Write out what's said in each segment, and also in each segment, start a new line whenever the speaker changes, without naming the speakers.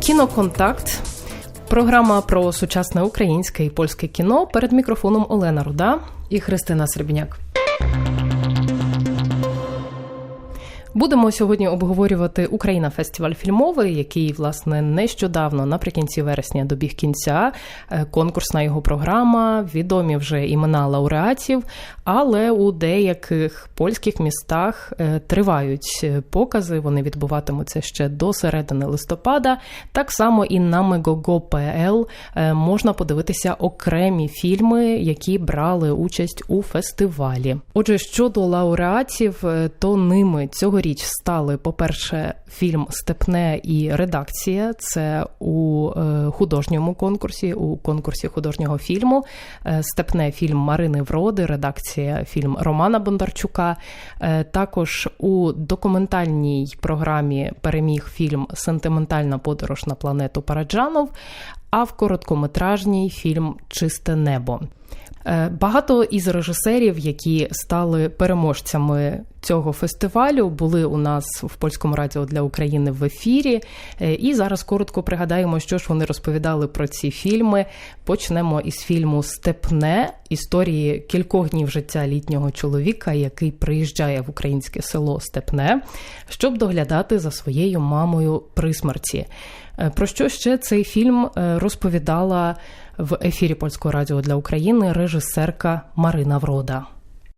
Кіноконтакт. Програма про сучасне українське і польське кіно перед мікрофоном Олена Руда
і Христина Сербіняк.
Будемо сьогодні обговорювати Україна фестиваль фільмовий, який власне нещодавно наприкінці вересня добіг кінця. Е, конкурсна його програма, відомі вже імена лауреатів, але у деяких польських містах е, тривають покази. Вони відбуватимуться ще до середини листопада. Так само і на е, можна подивитися окремі фільми, які брали участь у фестивалі. Отже, щодо лауреатів, то ними цього цьогоріч стали, по-перше, фільм Степне і редакція. Це у е, художньому конкурсі, у конкурсі художнього фільму. Е, Степне фільм Марини Вроди, редакція фільм Романа Бондарчука. Е, також у документальній програмі переміг фільм Сентиментальна подорож на планету Параджанов. А в короткометражній фільм Чисте небо. Е, багато із режисерів, які стали переможцями цього фестивалю, були у нас в польському радіо для України в ефірі. Е, і зараз коротко пригадаємо, що ж вони розповідали про ці фільми. Почнемо із фільму Степне історії кількох днів життя літнього чоловіка, який приїжджає в українське село Степне, щоб доглядати за своєю мамою при смерті. Е, про що ще цей фільм розповідала? В ефірі польського радіо для України режисерка Марина Врода.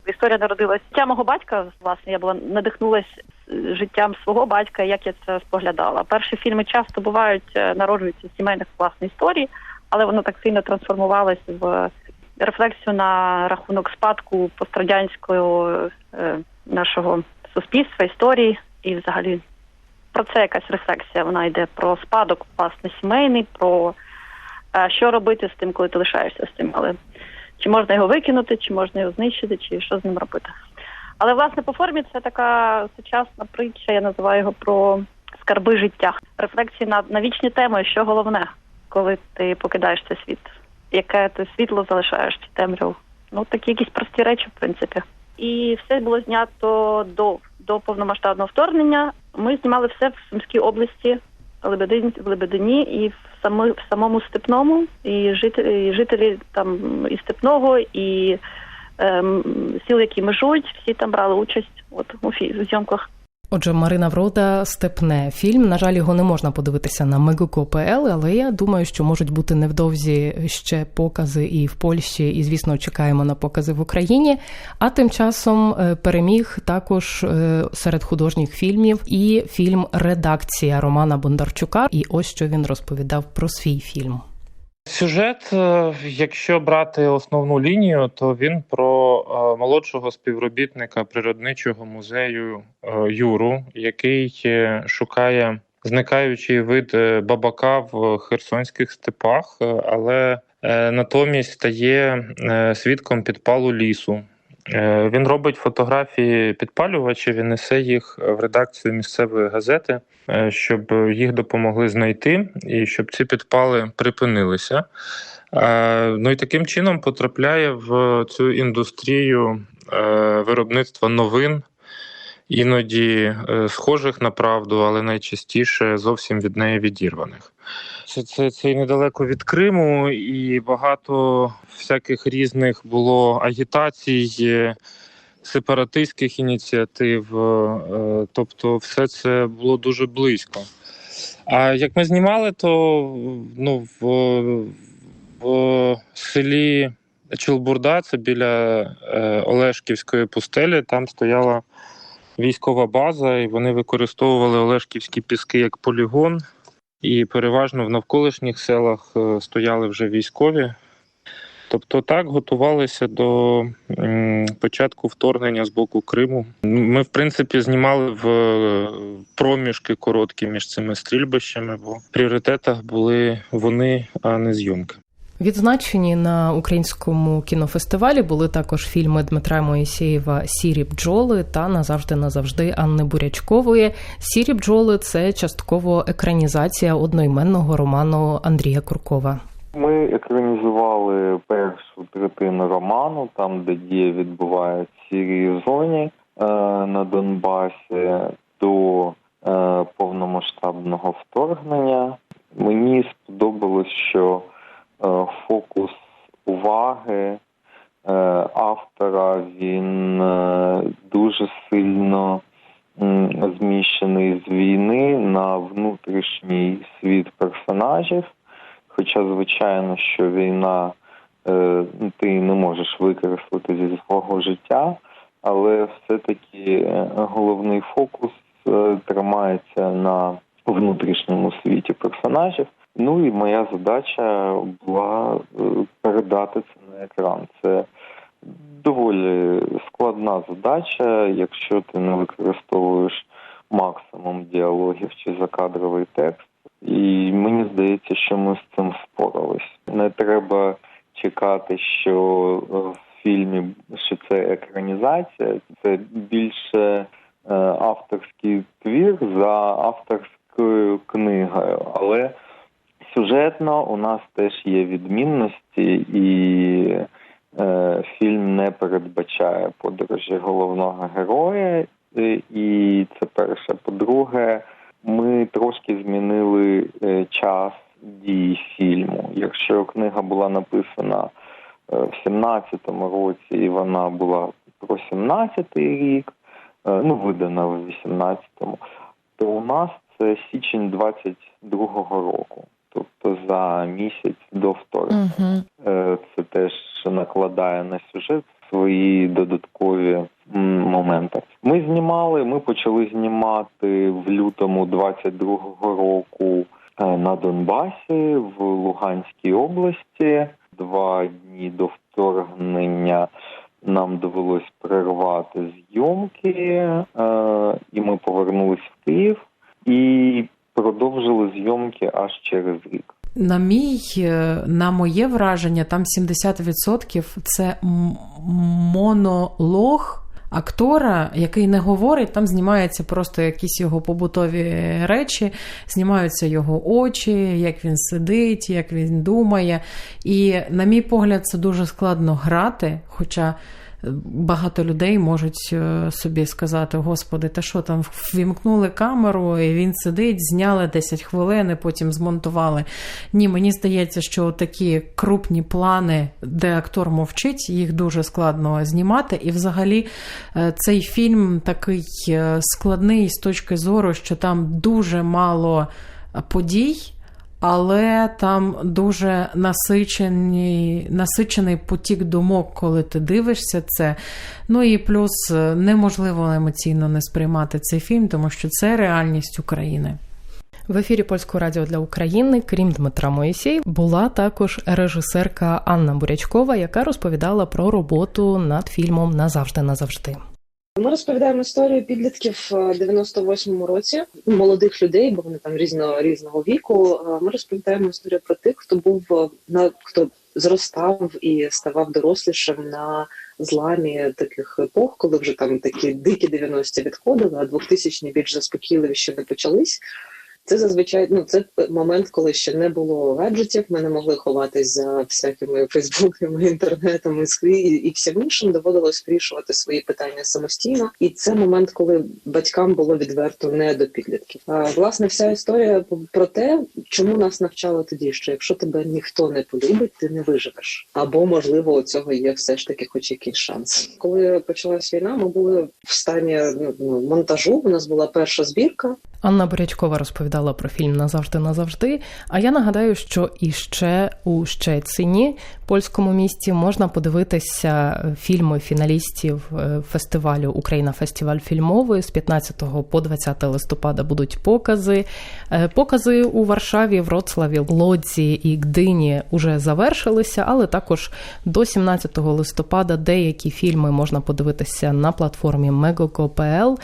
Історія народилась життя мого батька. Власне, я була надихнулася життям свого батька, як я це споглядала. Перші фільми часто бувають, е, народжуються з сімейних власних історій, але воно так сильно трансформувалось в рефлексію на рахунок спадку пострадянського е, нашого суспільства, історії і, взагалі, про це якась рефлексія. Вона йде про спадок, власне, сімейний, про що робити з тим, коли ти лишаєшся з тим, але чи можна його викинути, чи можна його знищити, чи що з ним робити. Але власне по формі це така сучасна притча, я називаю його про скарби життя, рефлексії на, на вічні теми, що головне, коли ти покидаєш цей світ, яке ти світло залишаєш чи темряву. Ну такі якісь прості речі, в принципі. І все було знято до до повномасштабного вторгнення. Ми знімали все в Сумській області, Лебедин, в Лебедині і в саме в самому степному, і жителі, і жителі там і степного, і ем, сіл, які межують, всі там брали участь от у зйомках.
Отже, Марина Врода степне фільм. На жаль, його не можна подивитися на Megogo.pl, але я думаю, що можуть бути невдовзі ще покази і в Польщі, і звісно, чекаємо на покази в Україні. А тим часом е, переміг також е, серед художніх фільмів і фільм Редакція Романа Бондарчука. І ось що він розповідав про свій фільм.
Сюжет, е, якщо брати основну лінію, то він про молодшого співробітника природничого музею е, Юру, який шукає зникаючий вид бабака в херсонських степах, але натомість стає свідком підпалу лісу. Е, він робить фотографії підпалювачів і несе їх в редакцію місцевої газети, е, щоб їх допомогли знайти і щоб ці підпали припинилися. Е, ну і таким чином потрапляє в цю індустрію виробництва новин, іноді схожих на правду, але найчастіше зовсім від неї відірваних. Це це, це недалеко від Криму, і багато всяких різних було агітацій, сепаратистських ініціатив. Е, тобто, все це було дуже близько. А як ми знімали, то ну, в, в селі Чилбурда, це біля е, Олешківської пустелі, там стояла військова база, і вони використовували Олешківські піски як полігон і переважно в навколишніх селах е, стояли вже військові. Тобто так готувалися до початку вторгнення з боку Криму. Ми, в принципі, знімали в е, проміжки короткі між цими стрільбищами, бо в пріоритетах були вони, а не зйомки.
Відзначені на українському кінофестивалі були також фільми Дмитра Моїсєєва Сірі бджоли та назавжди назавжди Анни Бурячкової. Сірі бджоли це частково екранізація одноіменного роману Андрія Куркова.
Ми екранізували першу третину роману, там де дія відбувається в Сірії зоні е, на Донбасі до е, повномасштабного вторгнення. Мені сподобалось, що фокус уваги е, автора він е, дуже сильно зміщений з війни на внутрішній світ персонажів. Хоча, звичайно, що війна е, ти не можеш викреслити зі свого життя, але все-таки е, головний фокус е, тримається на внутрішньому світі персонажів. Ну і моя задача була е, передати це на екран. Це доволі складна задача, якщо ти не використовуєш максимум діалогів чи закадровий текст. І мені здається, що ми з цим впорались. Не треба чекати, що в фільмі що це екранізація, це більше е, авторський твір за авторською книгою, але сюжетно у нас теж є відмінності, і е, фільм не передбачає подорожі головного героя, е, і це перше. По-друге, ми трошки змінили е, час дії фільму. Якщо книга була написана е, в 17-му році, і вона була про 17-й рік, ну видана в 18-му, то у нас це січень 22-го року, тобто за місяць до вторгнення.
Угу.
Е, Це теж накладає на сюжет свої додаткові моменти. Ми знімали, ми почали знімати в лютому 22-го року е, на Донбасі в Луганській області. Два дні до вторгнення нам довелось перервати зйомки, е, і ми повернулись в Київ і продовжили зйомки аж через рік.
На мій, е, на моє враження, там 70% це монолог актора, який не говорить, там знімаються просто якісь його побутові речі, знімаються його очі, як він сидить, як він думає. І, на мій погляд, це дуже складно грати, хоча. Багато людей можуть е, собі сказати: Господи, та що там ввімкнули камеру, і він сидить, зняли 10 хвилин, і потім змонтували. Ні, мені здається, що такі крупні плани, де актор мовчить, їх дуже складно знімати. І взагалі е, цей фільм такий е, складний з точки зору, що там дуже мало подій але там дуже насичений, насичений потік думок, коли ти дивишся це. Ну і плюс неможливо емоційно не сприймати цей фільм, тому що це реальність України.
В ефірі Польського радіо для України, крім Дмитра Моїсєй, була також режисерка Анна Бурячкова, яка розповідала про роботу над фільмом Назавжди назавжди.
Ми розповідаємо історію підлітків в 98-му році, молодих людей, бо вони там різного різного віку. Ми розповідаємо історію про тих, хто був на хто зростав і ставав дорослішим на зламі таких епох, коли вже там такі дикі 90-ті відходили, а 2000-ні більш ще не почались. Це зазвичай ну це момент, коли ще не було гаджетів. Ми не могли ховатись за всякими фейсбуками, інтернетом і, і всім іншим. Доводилось вирішувати свої питання самостійно. І це момент, коли батькам було відверто не до підлітків. А власне вся історія про те, чому нас навчали тоді, що якщо тебе ніхто не полюбить, ти не виживеш. Або можливо у цього є все ж таки, хоч якийсь шанс. Коли почалась війна, ми були в стані ну, монтажу. У нас була перша збірка.
Анна Бурячкова розповідала про фільм Назавжди назавжди. А я нагадаю, що іще у Щецині, польському місті, можна подивитися фільми фіналістів фестивалю Україна Фестиваль фільмовий з 15 по 20 листопада будуть покази. Покази у Варшаві, Вроцлаві, Лодзі і Гдині вже завершилися, але також до 17 листопада деякі фільми можна подивитися на платформі Megogo.pl,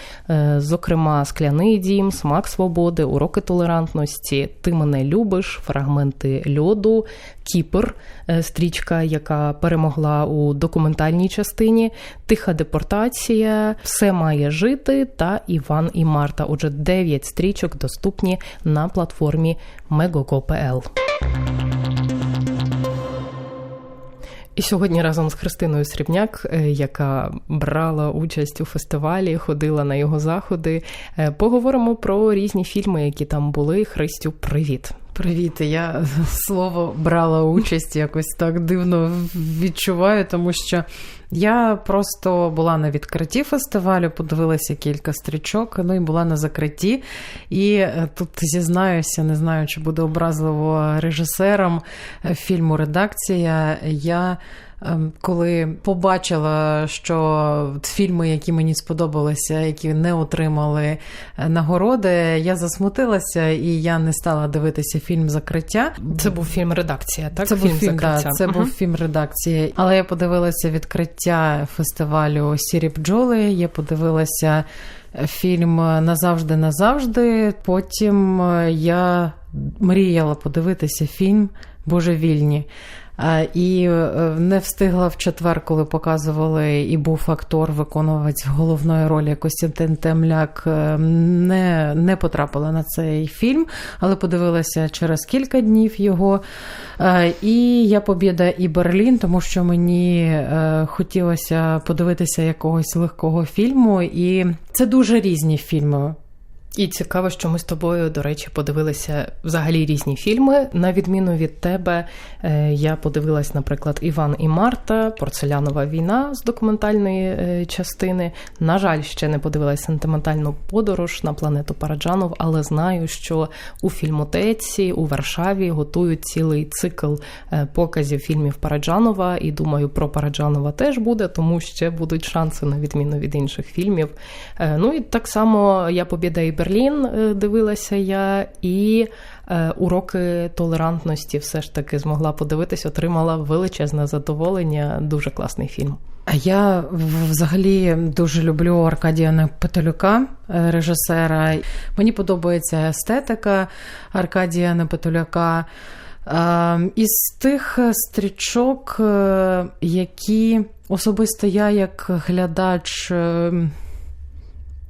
зокрема Скляний дім. Смак свободи, уроки толерантності, ти мене любиш, фрагменти льоду, Кіпр, стрічка, яка перемогла у документальній частині, Тиха депортація, Все має жити та Іван і Марта. Отже, дев'ять стрічок доступні на платформі Megogo.pl. І сьогодні разом з Христиною Срібняк, е, яка брала участь у фестивалі, ходила на його заходи. е, Поговоримо про різні фільми, які там були. Христю, привіт.
Привіт, я слово брала участь якось так дивно відчуваю, тому що я просто була на відкритті фестивалю, подивилася кілька стрічок, ну і була на закритті. І е, тут зізнаюся, не знаю, чи буде образливо режисером е, фільму Редакція. Я коли побачила, що фільми, які мені сподобалися, які не отримали е, нагороди, я засмутилася і я не стала дивитися фільм Закриття.
Це був фільм редакція, так?
Це був фільм, да, це
Мгм.
був фільм редакції. Але я подивилася відкриття фестивалю Сірі бджоли. Я подивилася фільм Назавжди, назавжди. Потім е, я мріяла подивитися фільм Божевільні. І е, не встигла в четвер, коли показували, і був актор, виконувач головної ролі Костянтин Темляк. е, Не, не потрапила на цей фільм, але подивилася через кілька днів його. Е, І я побіда і Берлін, тому що мені хотілося подивитися якогось легкого фільму, і це дуже різні фільми.
І цікаво, що ми з тобою, до речі, подивилися взагалі різні фільми. На відміну від тебе, е, я подивилась, наприклад, Іван і Марта, Порцелянова війна з документальної е, частини. На жаль, ще не подивилась сентиментальну подорож на планету Параджанов, але знаю, що у фільмотеці у Варшаві готують цілий цикл е, показів фільмів Параджанова. І думаю, про Параджанова теж буде, тому ще будуть шанси на відміну від інших фільмів. Ну і так само я Побіда і Берлін е, дивилася я, і е, уроки толерантності все ж таки змогла подивитись, отримала величезне задоволення. Дуже класний фільм.
А я взагалі дуже люблю Аркадія Непетелюка, е, режисера. Мені подобається естетика Аркадія Непетелюка. Із тих стрічок, які особисто я як глядач.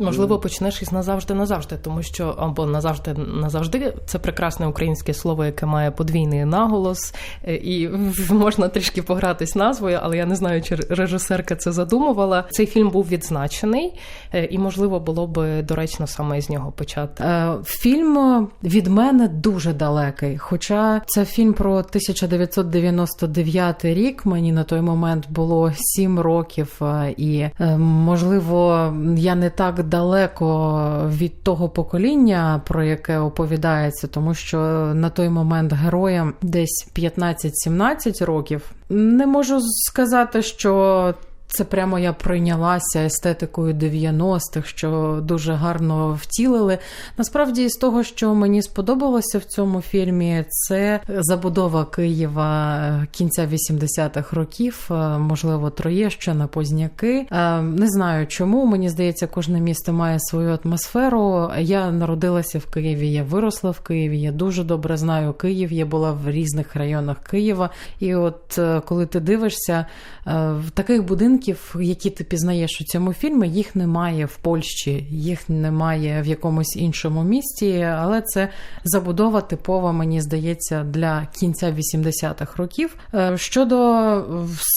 Е,
Можливо, почнеш із назавжди назавжди, тому що або назавжди назавжди це прекрасне українське слово, яке має подвійний наголос, е, і можна трішки погратись назвою, але я не знаю, чи режисерка це задумувала. Цей фільм був відзначений, е, і можливо було би доречно саме з нього почати.
Е, Фільм від мене дуже далекий. Хоча це фільм про 1999 рік. Мені на той момент було 7 років, е, і е, можливо, я не так далеко від того покоління, про яке оповідається, тому що на той момент героям десь 15-17 років. Не можу сказати, що це прямо я пройнялася естетикою 90-х, що дуже гарно втілили. Насправді, з того, що мені сподобалося в цьому фільмі, це забудова Києва кінця 80-х років, е, можливо, Троєщина, Позняки. Е, Не знаю чому. Мені здається, кожне місто має свою атмосферу. Я народилася в Києві, я виросла в Києві. Я дуже добре знаю Київ. Я була в різних районах Києва. І от е, коли ти дивишся е, в таких будинків, які ти пізнаєш у цьому фільмі, їх немає в Польщі, їх немає в якомусь іншому місті, але це забудова типова, мені здається, для кінця 80-х років. Е, Щодо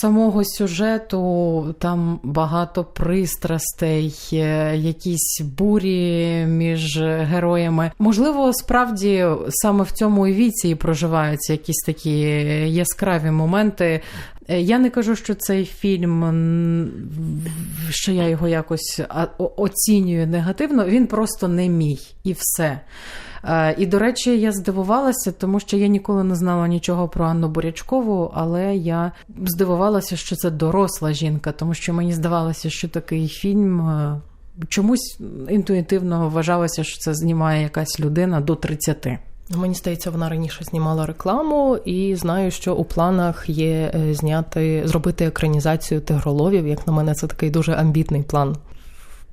самого сюжету, там багато пристрастей, е, якісь бурі між героями. Можливо, справді саме в цьому віці і проживаються якісь такі яскраві моменти. Е, Я не кажу, що цей фільм, що я його якось оцінюю негативно. Він просто не мій і все. Е, І, до речі, я здивувалася, тому що я ніколи не знала нічого про Анну Бурячкову, але я здивувалася, що це доросла жінка, тому що мені здавалося, що такий фільм. е, Чомусь інтуїтивно вважалося, що це знімає якась людина до 30.
Мені здається, вона раніше знімала рекламу, і знаю, що у планах є е, зняти, зробити екранізацію тигроловів. Як на мене, це такий дуже амбітний план.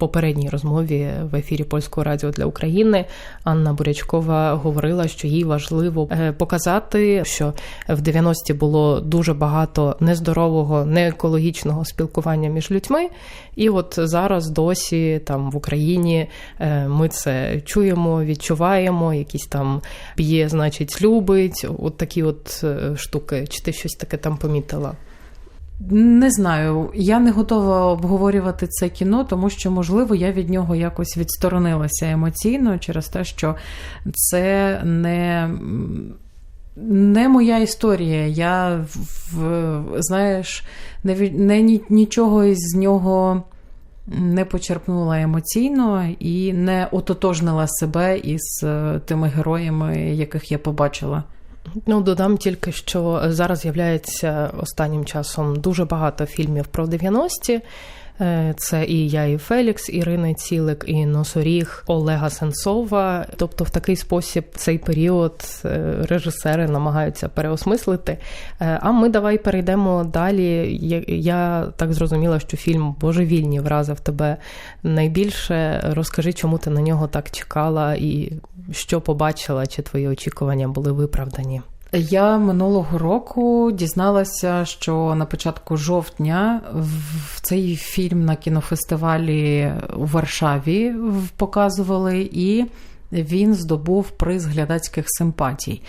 Попередній розмові в ефірі Польського радіо для України Анна Бурячкова говорила, що їй важливо е, показати, що в 90-ті було дуже багато нездорового, неекологічного спілкування між людьми. І от зараз досі там в Україні е, ми це чуємо, відчуваємо, якісь там п'є, значить, любить. От такі от е, штуки. Чи ти щось таке там помітила?
Не знаю, я не готова обговорювати це кіно, тому що, можливо, я від нього якось відсторонилася емоційно через те, що це не. Не моя історія. Я в, знаєш, не, не нічого із нього не почерпнула емоційно і не ототожнила себе із е, тими героями, яких я побачила.
Ну, додам тільки, що зараз з'являється останнім часом дуже багато фільмів про 90-ті. Е, це і я, і Фелікс, Ірини Цілик, і Носоріг Олега Сенцова. Тобто, в такий спосіб цей період е, режисери намагаються переосмислити. Е, а ми давай перейдемо далі. Я так зрозуміла, що фільм Божевільні вразив тебе найбільше. Розкажи, чому ти на нього так чекала, і що побачила, чи твої очікування були виправдані.
Я минулого року дізналася, що на початку жовтня в цей фільм на кінофестивалі у Варшаві показували, і він здобув приз глядацьких симпатій.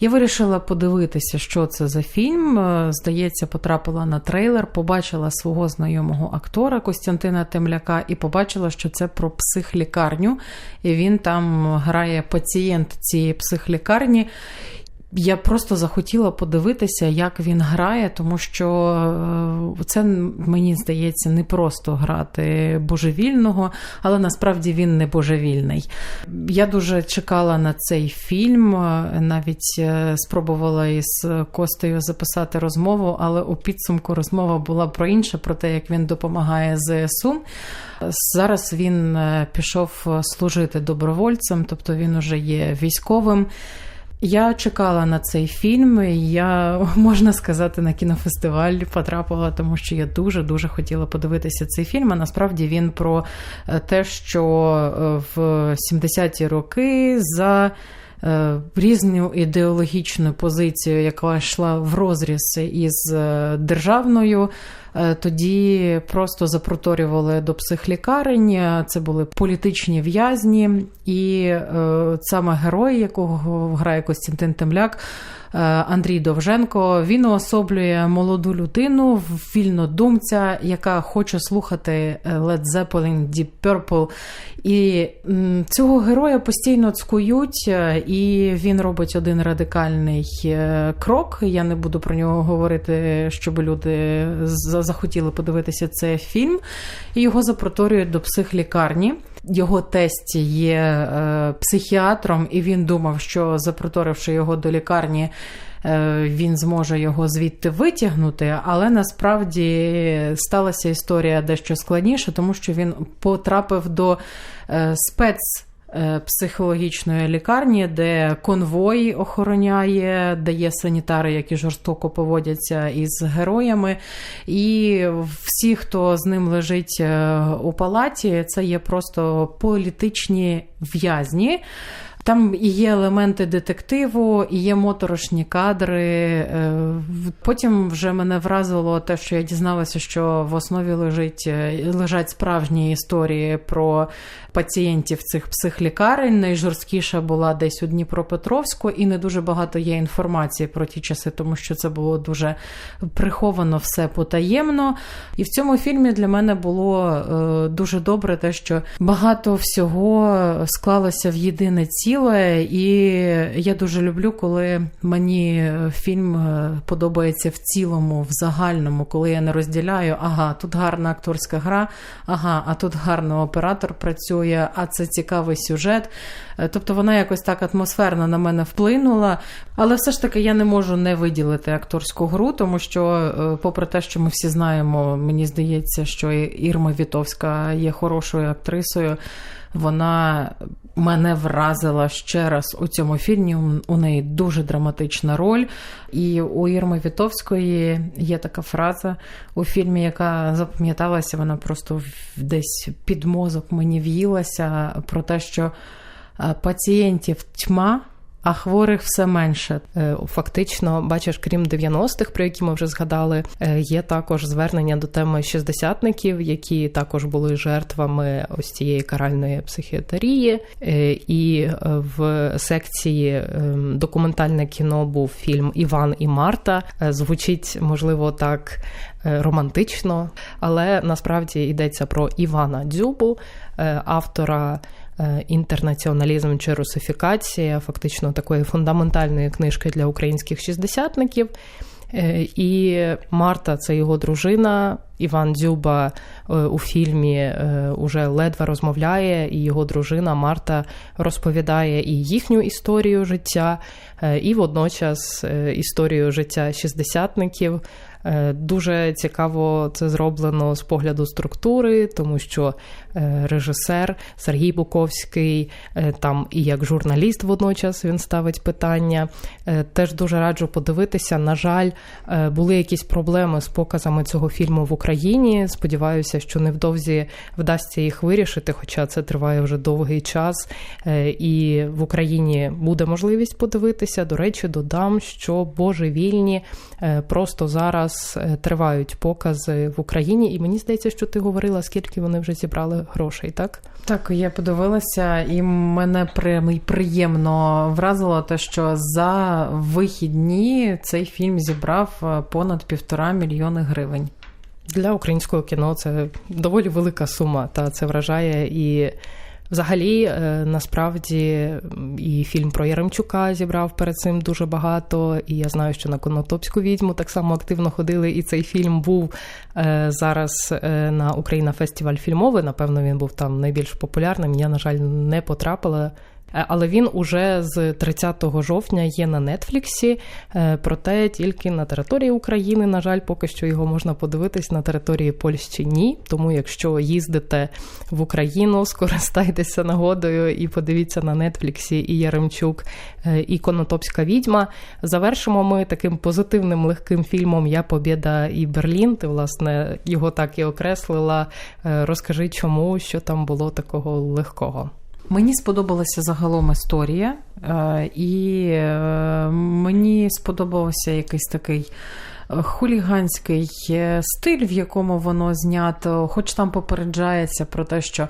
Я вирішила подивитися, що це за фільм. Здається, потрапила на трейлер, побачила свого знайомого актора Костянтина Темляка і побачила, що це про психлікарню. І він там грає пацієнт цієї психлікарні. Я просто захотіла подивитися, як він грає, тому що е, це мені здається не просто грати божевільного, але насправді він не божевільний. Я дуже чекала на цей фільм, навіть е, спробувала із Костею записати розмову, але у підсумку розмова була про інше, про те, як він допомагає ЗСУ. Зараз він е, пішов служити добровольцем, тобто він уже є військовим. Я чекала на цей фільм. і Я можна сказати на кінофестиваль потрапила, тому що я дуже дуже хотіла подивитися цей фільм. А насправді він про е, те, що е, в 70-ті роки за е, різну ідеологічну позицію, яка йшла в розріз із державною. Е, тоді просто запроторювали до психлікарень. Це були політичні в'язні, і е, саме герой, якого грає Костянтин Темляк. Е, Андрій Довженко він уособлює молоду людину, вільнодумця, яка хоче слухати Led Zeppelin, Deep Purple. І цього героя постійно цкують, і він робить один радикальний крок. Я не буду про нього говорити, щоб люди захотіли подивитися цей фільм, і його запроторюють до психлікарні. Його тесть є е, психіатром, і він думав, що запроторивши його до лікарні, е, він зможе його звідти витягнути. Але насправді сталася історія дещо складніше, тому що він потрапив до е, спец. Е, психологічної лікарні, де конвой охороняє, де є санітари, які жорстоко поводяться із героями. І всі, хто з ним лежить е, у палаті, це є просто політичні в'язні. Там і є елементи детективу, і є моторошні кадри. Е, потім вже мене вразило те, що я дізналася, що в основі лежить лежать справжні історії про пацієнтів цих психлікарень. Найжорсткіша була десь у Дніпропетровську, і не дуже багато є інформації про ті часи, тому що це було дуже приховано все потаємно. І в цьому фільмі для мене було е, дуже добре, те, що багато всього склалося в єдине ціле, і я дуже люблю, коли мені фільм е, подобається в цілому, в загальному, коли я не розділяю, ага, тут гарна акторська гра, ага, а тут гарно оператор працює працює, а це цікавий сюжет. Е, тобто вона якось так атмосферно на мене вплинула. Але все ж таки я не можу не виділити акторську гру, тому що, е, попри те, що ми всі знаємо, мені здається, що Ірма Вітовська є хорошою актрисою. Вона мене вразила ще раз у цьому фільмі. У неї дуже драматична роль. І у Ірми Вітовської є така фраза у фільмі, яка запам'яталася, вона просто десь під мозок мені в'їлася про те, що е, пацієнтів тьма а хворих все менше.
Е, фактично, бачиш, крім 90-х, про які ми вже згадали, е, є також звернення до теми шістдесятників, які також були жертвами ось цієї каральної психіатрії. Е, і в секції документальне кіно був фільм Іван і Марта. Звучить можливо так романтично, але насправді йдеться про Івана Дзюбу, автора. Е, Інтернаціоналізм чи русифікація, фактично такої фундаментальної книжки для українських шістдесятників. Е, І Марта, це його дружина. Іван Дзюба е, у фільмі уже ледве розмовляє, і його дружина Марта розповідає і їхню історію життя, і водночас історію життя шістдесятників. Е, Дуже цікаво це зроблено з погляду структури, тому що е, режисер Сергій Буковський е, там і як журналіст водночас він ставить питання. Теж дуже раджу подивитися. На жаль, були якісь проблеми з показами цього фільму в Україні. Сподіваюся, що невдовзі вдасться їх вирішити, хоча це триває вже довгий час. І в Україні буде можливість подивитися. До речі, додам, що божевільні просто зараз е, тривають покази в Україні, і мені здається, що ти говорила, скільки вони вже зібрали грошей, так?
Так, я подивилася, і мене при- приємно вразило те, що за вихідні цей фільм зібрав е, понад півтора мільйони гривень.
Для українського кіно це доволі велика сума, та це вражає і. Взагалі, е, насправді, і фільм про Яремчука зібрав перед цим дуже багато. І я знаю, що на Конотопську відьму так само активно ходили. І цей фільм був е, зараз е, на Україна фестиваль фільмовий. Напевно, він був там найбільш популярним. Я, на жаль, не потрапила. Е, Але він уже з 30 жовтня є на Нетфліксі, е, проте тільки на території України. На жаль, поки що його можна подивитись на території Польщі ні. Тому, якщо їздите в Україну, скористайтеся нагодою і подивіться на Нетфліксі і Яремчук, е, і Конотопська відьма. Завершимо ми таким позитивним легким фільмом Я Побєда і Берлін. Ти власне його так і окреслила. Розкажи, чому що там було такого легкого.
Мені сподобалася загалом історія, е, і е, мені сподобався якийсь такий хуліганський е, стиль, в якому воно знято, хоч там попереджається про те, що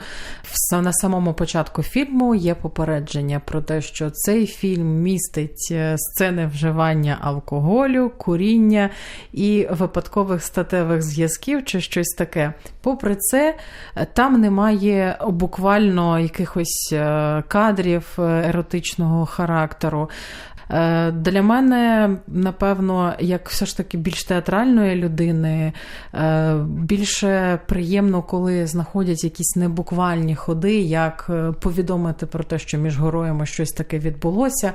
на самому початку фільму є попередження про те, що цей фільм містить е, сцени вживання алкоголю, куріння і випадкових статевих зв'язків чи щось таке. Попри це, е, там немає буквально якихось кадрів еротичного характеру. Е, Для мене, напевно, як все ж таки більш театральної людини, е, більше приємно, коли знаходять якісь небуквальні ходи, як е, повідомити про те, що між героями щось таке відбулося.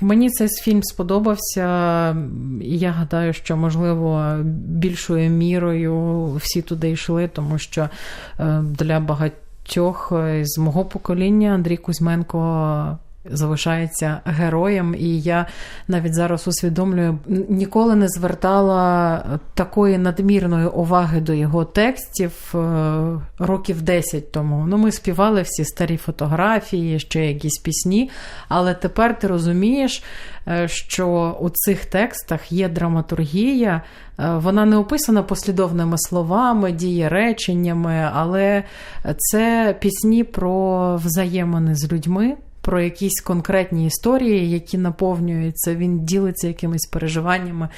Мені цей фільм сподобався, і я гадаю, що можливо більшою мірою всі туди йшли, тому що для багатьох з мого покоління Андрій Кузьменко. Залишається героєм, і я навіть зараз усвідомлюю, ніколи не звертала такої надмірної уваги до його текстів е, років 10 тому. Ну, ми співали всі старі фотографії, ще якісь пісні, але тепер ти розумієш, е, що у цих текстах є драматургія, е, вона не описана послідовними словами, дієреченнями, але це пісні про взаємини з людьми. Про якісь конкретні історії, які наповнюються, він ділиться якимись переживаннями.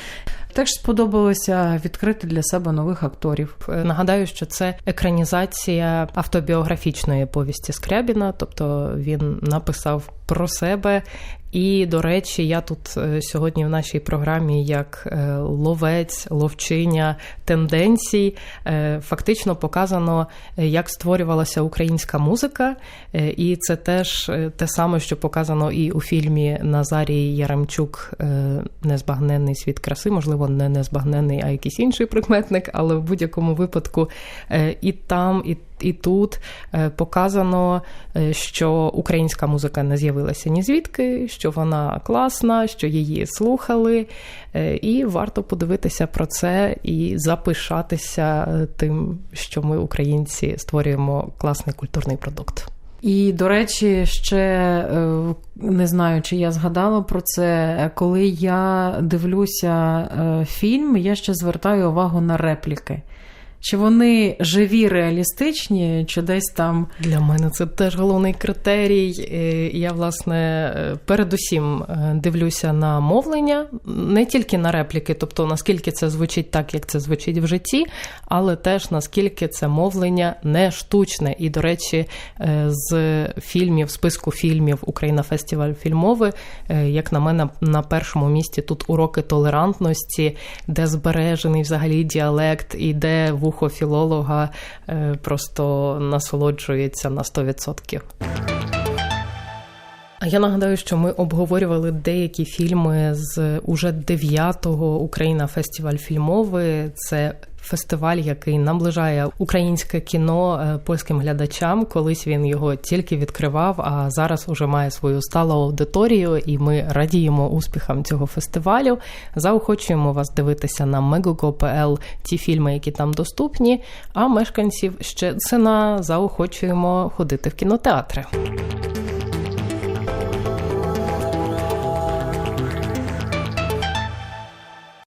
Теж сподобалося відкрити для себе нових акторів.
Е, Нагадаю, що це екранізація автобіографічної повісті Скрябіна, тобто він написав про себе. І, до речі, я тут е, сьогодні в нашій програмі як е, ловець, ловчиня тенденцій е, фактично показано, як створювалася українська музика, і це теж те саме, що показано і у фільмі Назарій Яремчук Незбагненний світ краси, можливо, не незбагненний, а якийсь інший прикметник, але в будь-якому випадку і там, і і тут е, показано, е, що українська музика не з'явилася ні звідки, що вона класна, що її слухали, е, і варто подивитися про це і запишатися тим, що ми, українці, створюємо класний культурний продукт.
І, до речі, ще не знаю, чи я згадала про це. Коли я дивлюся фільм, я ще звертаю увагу на репліки. Чи вони живі, реалістичні, чи десь там
Для мене це теж головний критерій. Е, Я, власне, е, передусім е, дивлюся на мовлення, не тільки на репліки, тобто наскільки це звучить так, як це звучить в житті, але теж наскільки це мовлення не штучне. І, до речі, з фільмів, списку фільмів Україна фестиваль фільмовий, е, як на мене, на першому місці тут уроки толерантності, де збережений взагалі діалект, і де вухо філолога е, просто насолоджується на 100%. А я нагадаю, що ми обговорювали деякі фільми з уже дев'ятого Україна фестиваль фільмовий. Це фестиваль, який наближає українське кіно е, польським глядачам. Колись він його тільки відкривав, а зараз уже має свою сталу аудиторію, і ми радіємо успіхам цього фестивалю. Заохочуємо вас дивитися на Megogo.pl ті фільми, які там доступні. А мешканців ще це на заохочуємо ходити в кінотеатри.